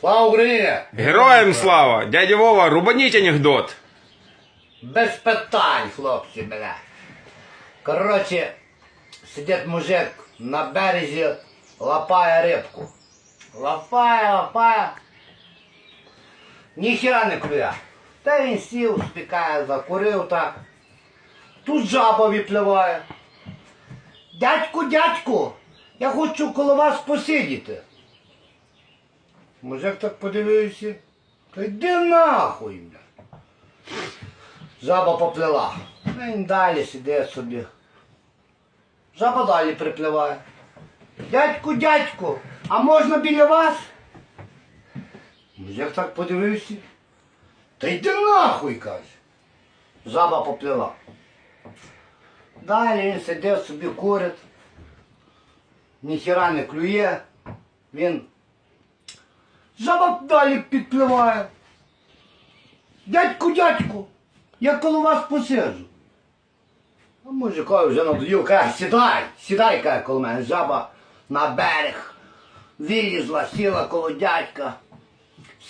Слава Україні! Героям слава! Дядя Вова, рубаніть анекдот. Без питань, хлопці, мене. Коротше, сидить мужик на березі, лапає рибку. Лапає, лапає. Ніхіра не клює. Та він сів, спікає, закурив так. Тут жаба відпливає. Дядьку, дядьку, я хочу коло вас посидіти. Мужик так подивився. Та йди нахуй, бля. Жаба поплила. Він далі сидить собі. Жаба далі припливає. Дядьку, дядьку, а можна біля вас? Мужик так подивився. Та йди нахуй, каже. Жаба поплила. Далі він сидить собі курить. Ніхіра не клює. Він. Жаба далі підпливає. Дядьку, дядьку, я коло вас посиджу. А мужика вже надоїв, каже, сідай, сідай, каже, коло мене. Жаба на берег вилізла, сіла коло дядька.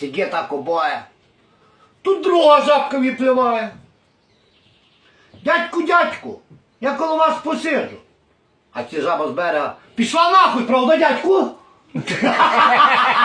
Сидить так обоє. Тут друга жабка випливає. Дядьку, дядьку, я коло вас посиджу. А ці жаба з берега пішла нахуй, правда, дядьку?